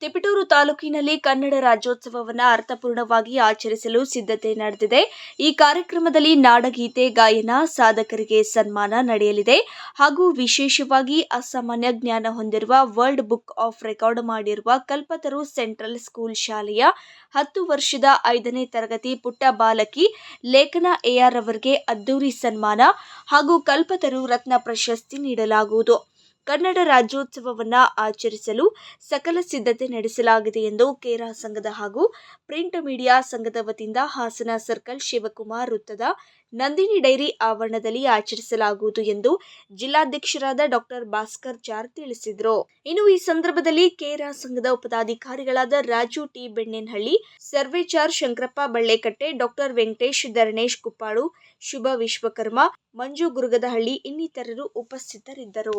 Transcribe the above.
ತಿಪಟೂರು ತಾಲೂಕಿನಲ್ಲಿ ಕನ್ನಡ ರಾಜ್ಯೋತ್ಸವವನ್ನು ಅರ್ಥಪೂರ್ಣವಾಗಿ ಆಚರಿಸಲು ಸಿದ್ಧತೆ ನಡೆದಿದೆ. ಈ ಕಾರ್ಯಕ್ರಮದಲ್ಲಿ ನಾಡಗೀತೆ, ಗಾಯನ, ಸಾಧಕರಿಗೆ ಸನ್ಮಾನ ನಡೆಯಲಿದೆ. ಹಾಗೂ ವಿಶೇಷವಾಗಿ ಅಸಾಮಾನ್ಯ ಜ್ಞಾನ ಹೊಂದಿರುವ ವರ್ಲ್ಡ್ ಬುಕ್ ಆಫ್ ರೆಕಾರ್ಡ್ ಮಾಡಿರುವ ಕಲ್ಪತರು ಸೆಂಟ್ರಲ್ ಸ್ಕೂಲ್ ಶಾಲೆಯ ಹತ್ತು ವರ್ಷದ ಐದನೇ ತರಗತಿ ಪುಟ್ಟ ಬಾಲಕಿ ಲೇಖನ ಎಆರ್ ಅವರಿಗೆ ಅದ್ದೂರಿ ಸನ್ಮಾನ ಹಾಗೂ ಕಲ್ಪತರು ರತ್ನ ಪ್ರಶಸ್ತಿ ನೀಡಲಾಗುವುದು. ಕನ್ನಡ ರಾಜ್ಯೋತ್ಸವವನ್ನ ಆಚರಿಸಲು ಸಕಲ ಸಿದ್ಧತೆ ನಡೆಸಲಾಗಿದೆ ಎಂದು ಕೇರಾ ಸಂಘದ ಹಾಗೂ ಪ್ರಿಂಟ್ ಮೀಡಿಯಾ ಸಂಘದ ವತಿಯಿಂದ ಹಾಸನ ಸರ್ಕಲ್ ಶಿವಕುಮಾರ್ ವೃತ್ತದ ನಂದಿನಿ ಡೈರಿ ಆವರಣದಲ್ಲಿ ಆಚರಿಸಲಾಗುವುದು ಎಂದು ಜಿಲ್ಲಾಧ್ಯಕ್ಷರಾದ ಡಾಕ್ಟರ್ ಭಾಸ್ಕರ್ ಜಾರ್ ತಿಳಿಸಿದರು. ಇನ್ನು ಈ ಸಂದರ್ಭದಲ್ಲಿ ಕೇರಾ ಸಂಘದ ಉಪದಾಧಿಕಾರಿಗಳಾದ ರಾಜು ಟಿ ಬೆಣ್ಣೆನಹಳ್ಳಿ, ಸರ್ವೇಚಾರ್ ಶಂಕರಪ್ಪ ಬಳ್ಳೆಕಟ್ಟೆ, ಡಾಕ್ಟರ್ ವೆಂಕಟೇಶ್ ಧರಣೇಶ್ ಕುಪ್ಪಾಳು, ಶುಭ ವಿಶ್ವಕರ್ಮ, ಮಂಜು ಗುರುಗದಹಳ್ಳಿ ಇನ್ನಿತರರು ಉಪಸ್ಥಿತರಿದ್ದರು.